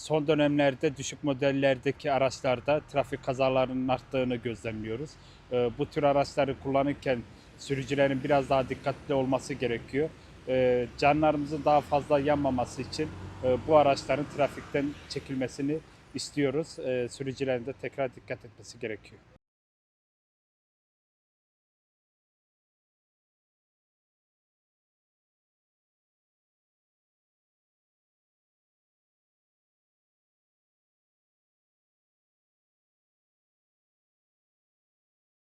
son dönemlerde düşük modellerdeki araçlarda trafik kazalarının arttığını gözlemliyoruz. E, Bu tür araçları kullanırken sürücülerin biraz daha dikkatli olması gerekiyor. E, Canlarımızın daha fazla yanmaması için e, bu araçların trafikten çekilmesini istiyoruz. E, Sürücülerin de tekrar dikkat etmesi gerekiyor.